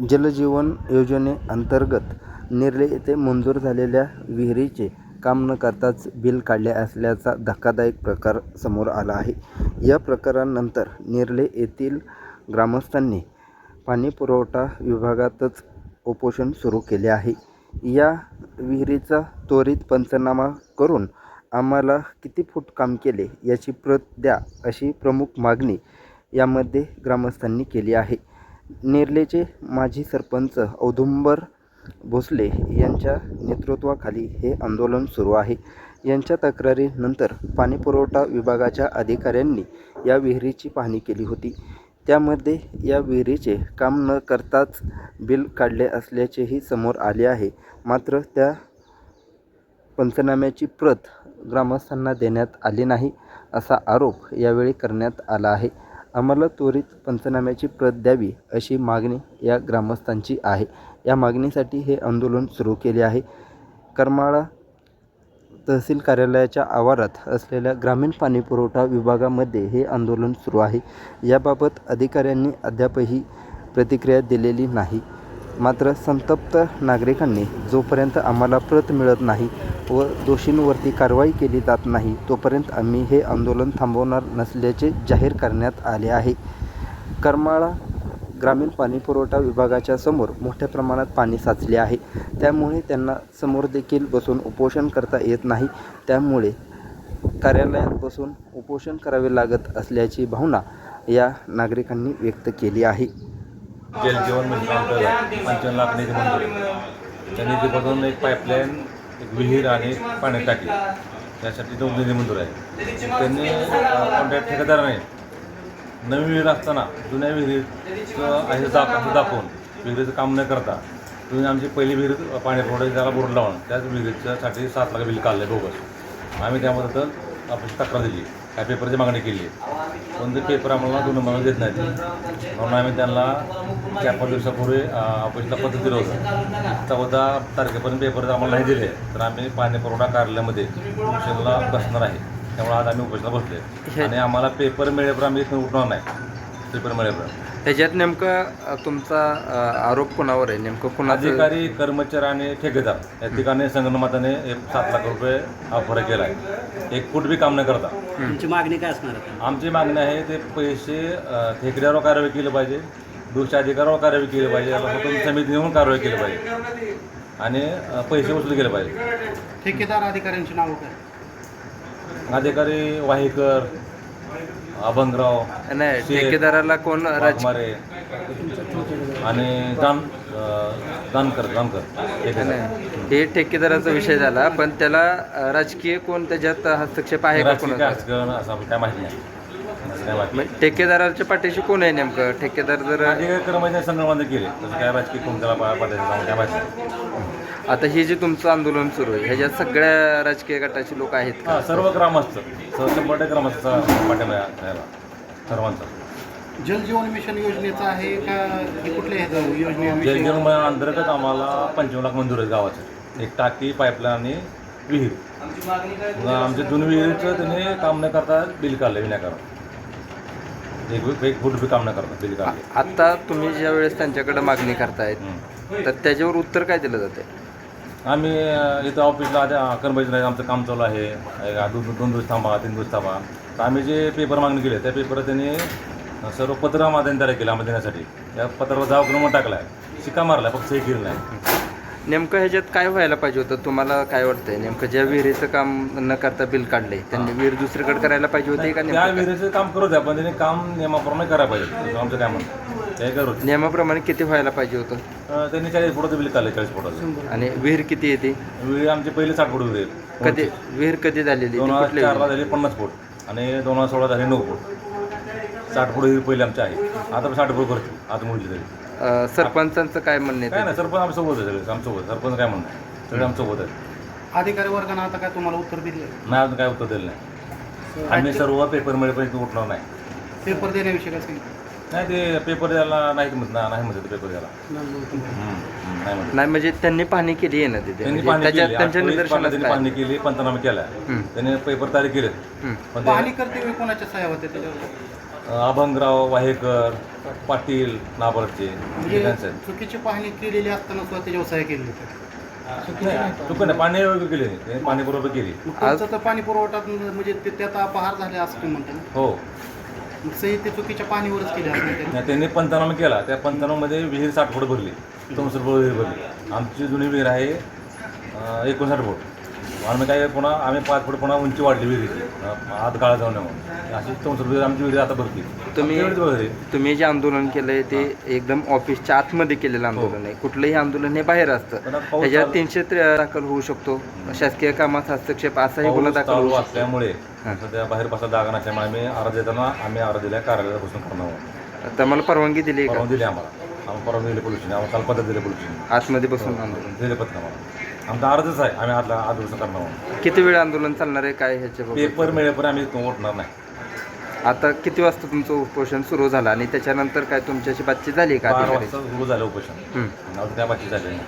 जलजीवन योजनेअंतर्गत निर्ले येथे मंजूर झालेल्या विहिरीचे काम न करताच बिल काढले असल्याचा धक्कादायक प्रकार समोर आला आहे. या प्रकारानंतर निर्ले येथील ग्रामस्थांनी पाणीपुरवठा विभागातच उपोषण सुरू केले आहे. या विहिरीचा त्वरित पंचनामा करून आम्हाला किती फूट काम केले याची प्रत द्या अशी प्रमुख मागणी यामध्ये ग्रामस्थांनी केली आहे. नेरलेचे माजी सरपंच औदुंबर भोसले यांच्या नेतृत्वाखाली हे आंदोलन सुरू आहे. यांच्या तक्रारीनंतर पाणीपुरवठा विभागाच्या अधिकाऱ्यांनी या विहिरीची पाहणी केली होती. त्यामध्ये या विहिरीचे काम न करताच बिल काढले असल्याचेही समोर आले आहे. मात्र त्या पंचनाम्याची प्रत ग्रामस्थांना देण्यात आली नाही असा आरोप यावेळी करण्यात आला आहे. आम्हाला त्वरित पंचनाम्याची प्रत द्यावी अशी मागणी या ग्रामस्थांची आहे. या मागणीसाठी हे आंदोलन सुरू केले आहे. करमाळा तहसील कार्यालयाच्या आवारात असलेल्या ग्रामीण पाणीपुरवठा विभागामध्ये हे आंदोलन सुरू आहे. याबाबत अधिकाऱ्यांनी अद्यापही प्रतिक्रिया दिलेली नाही. मात्र संतप्त नागरिकांनी जोपर्यंत आम्हाला प्रत मिळत नाही व दोषींवरती कारवाई केली जात नाही तोपर्यंत आम्ही हे आंदोलन थांबवणार नसल्याचे जाहीर करण्यात आले आहे. करमाळा ग्रामीण पाणीपुरवठा विभागाच्या समोर मोठ्या प्रमाणात पाणी साचले आहे. त्यामुळे त्यांना समोर देखील बसून उपोषण करता येत नाही. त्यामुळे कार्यालयात बसून उपोषण करावे लागत असल्याची भावना या नागरिकांनी व्यक्त केली आहे. जलजीवन मिशन अंतर्गत लाख निधी त्या निधीमधून एक पाईपलाईन एक विहीर आणि पाण्यात टाकी. त्यासाठी दोन निधी मंजूर आहे त्यांनी कॉन्ट्रॅक्ट ठेकेदाराने नवी विहीर असताना जुन्या विहिरीचं आहे दाख असं दाखवून विहिरीचं काम न करता तुम्ही आमची पहिली विहीर पाणी पुरवठा त्याला बोर्ड लावून त्याच विहिरीच्यासाठी सात लाख बिल आहे बोगस आम्ही त्याबद्दल आपली तक्रार दिली. काय पेपरची मागणी केली. पण ते पेपर आम्हाला दोन नंबर देत नाहीत. म्हणून आम्ही त्यांना चार पाच दिवसापूर्वी ऑफिसला पत्र दिलं होतं. चौदा तारखेपर्यंत पेपर आम्हाला नाही दिले. तर आम्ही पाणी पुरवठा कार्यालयामध्ये उपोषणाला बसणार आहे. त्यामुळे आज आम्ही उपोषणाला बसले आणि आम्हाला पेपर मिळेपर्यंत आम्ही इथून उठणार नाही. त्याच्यात नेमकं तुमचा आरोप कोणावर आहे? नेमकं कोणाचं अधिकारी कर्मचारी आणि ठेकेदार. या ठिकाणी संगणमताने एक सात लाख रुपये ऑफर केला आहे एक फूट बी काम न करता. तुमची मागणी काय असणार आहे आमची मागणी आहे ते पैसे अ, ठेकेदारावर कारवाई केली पाहिजे. दोषी अधिकारावर कारवाई केली पाहिजे. याला स्वतंत्र समिती नेऊन कारवाई केली पाहिजे. आणि अ, पैसे वसूल केले पाहिजे. ठेकेदार अधिकाऱ्यांची नावं काय? अधिकारी वाहेकर अभंगराव नाही शेख, ठेकेदाराला कोण राज वाघमारे आणि जान अ, जानकर ठेकेदार. नाही, हे ठेकेदाराचा विषय झाला पण त्याला अ, राजकीय कोण त्याच्यात हस्तक्षेप आहे का राजकीय काय कोणाचा असं काय माहिती नाही. असं काय माहिती मग ठेकेदाराच्या पाठीशी कोण आहे नेमकं? ठेकेदार जर कर्मचारी संघटना केले तसं काय राजकीय कोण त्याला पा- आम्हाला काय माहिती नाही. आता हे जे तुमचं आंदोलन सुरू आहे ह्याच्यात सगळ्या राजकीय गटाचे लोक आहेत का? हा सर्व ग्रामस्थ. स- शंभर टक्के ग्रामस्थचा पाठिंबा आहे त्याला सर्वांचा. जलजीवन मिशन योजनेचा आहे का? हे कुठल्या ह्याचं योजने जलजीवन अंतर्गत आम्हाला पंचवीस लाख मंजूर आहे गावाचे. एक टाकी पाईपलाईन आणि विहीर. मग आमच्या दोन विहिरीचं त्याने काम न करता बिल काढलं विनाकारण. एक एक फूट बी काम न करता बिल काढले. आता तुम्ही ज्या वेळेस त्यांच्याकडे मागणी करतायत. तर त्याच्यावर उत्तर काय दिलं जाते आम्ही इथं ऑफिसला आता कर्मचारी आमचं काम चालू आहे. एक दोन दोन दिवस थांबा तीन दिवस थांबा. तर आम्ही जे पेपर मागणी केले त्या पेपर त्यांनी सर्व पत्र तयार केलं आम्हाला देण्यासाठी. त्या पत्रावर जाव क्रमांक टाकला आहे शिक्का मारला फक्त सही केलं नाही नेमकं ह्याच्यात काय व्हायला पाहिजे होतं? तुम्हाला काय वाटतंय? नेमकं ज्या विहिरीचं काम न करता बिल काढले त्यांनी विहीर दुसरीकडे करायला पाहिजे होती का त्या? विहिरीचं काम करू द्या पण त्यांनी काम नियमाप्रमाणे करायला पाहिजे. आमचं काय म्हणणं? करू? नियमाप्रमाणे किती व्हायला पाहिजे होतं? अ, त्यांनी चाळीस फुटाचं बिल काढलं चाळीस फुटाचं. आणि विहीर किती येते? विहीर आमची पहिली साठ फूट विहीर कधी विहीर कधी झालेली? दोन हजार कुठल्या चारला झाली पन्नास फूट. आणि दोन हजार सोळा झाली नऊ फूट. साठ फूट विहीर पहिली आमची आहे. आता पण साठ फूट करतो आता मुली तरी. अं, सरपंचांचं काय म्हणणे काय नाही सरपंच आमच्यासोबत आहे सगळे आमच्यासोबत सरपंच काय म्हणणं आहे? सगळे आमच्यासोबत आहे. अधिकारी वर्गानं आता काय तुम्हाला उत्तर दिले नाही अजून काय उत्तर दिलं नाही. आम्ही सर्व पेपर मिळेपर्यंत उठणार नाही. पेपर देण्याविषयी काय सांगितलं? नाही ते पेपर द्यायला नाही म्हणत ना- नाही म्हणत पेपर द्यायला. नाही म्हणत. नाही म्हणजे त्यांनी पाहणी केली आहे ना तिथे? त्यांनी म्हणजे पाहणी केली. त्यांच्या आठवडीत निदर्शनात त्यांनी काय? पाहणी केली पंचनामा केला. त्यांनी पेपर तयारी हम्म. पण ते पाहणी करते वेळी कोणाच्या सह्या होत्या त्याच्यावर? अभंगराव वाहेकर पाटील नाबर्डचे म्हणजे त्यांचं. चुकीची पाहणी केलेली असताना सुद्धा ते व्यवसाय केले नाही, चुकून नाही पाणी योग्य केले नाही. त्यांनी पाणी बरोबर केली. मग त्यांचं तर पाणी पुरवठा म्हणजे ते त्यात अपहार झाले असं तुम्ही म्हणता ना? हो. सही ते चुकीच्या पाणीवरच केले असं त्यांनी. नाही, त्यांनी केला. त्या पंचाण्णवमध्ये विहीर साठ फूट भरली. चौसष्ट फूट विहीर भरली. आमची जुनी विहीर आहे अं, एकोणसाठ फूट. आम्ही काय पुन्हा आम्ही पाच फूट पुन्हा उंची वाढली विहिरीची आत काळा जाऊन म्हणून अशी चौसष्ट विहीर आमची विहीर आता भरती. तुम्ही- तुम्ही जे आंदोलन केलंय ते एकदम ऑफिसच्या आतमध्ये केलेलं आंदोलन आहे. कुठलंही आंदोलन हे बाहेर असतं. त्याच्यात तीनशे दाखल होऊ शकतो. शासकीय कामात हस्तक्षेप असाही गुन्हा दाखल असल्यामुळे हां. सध्या बाहेर बसा जागा नसल्यामुळे आम्ही अर्ज देताना आम्ही अर्ज दिल्या कार्यालयात बसून करणार आहोत. तर मला परवानगी दिली परवानगी दिली आम्हाला. आम्हाला परवानगी दिली पोलिसने. आम्हाला काल पद्धत दिली पोलिसने. आतमध्ये बसून आंदोलन. दिले पत्र आम्हाला आमचा अर्जच आहे. आम्ही आतला आज बसून करणार आहोत. किती वेळ आंदोलन चालणार आहे? काय ह्याच्या पेपर मिळेपर्यंत आम्ही उठणार नाही. आता किती वाजता तुमचं उपोषण सुरू झालं? आणि त्याच्यानंतर काय तुमच्याशी बातचीत झाली का बारा अधिकारी वाजता सुरू झालं उपोषण. हं. त्या बाकी झाले नाही.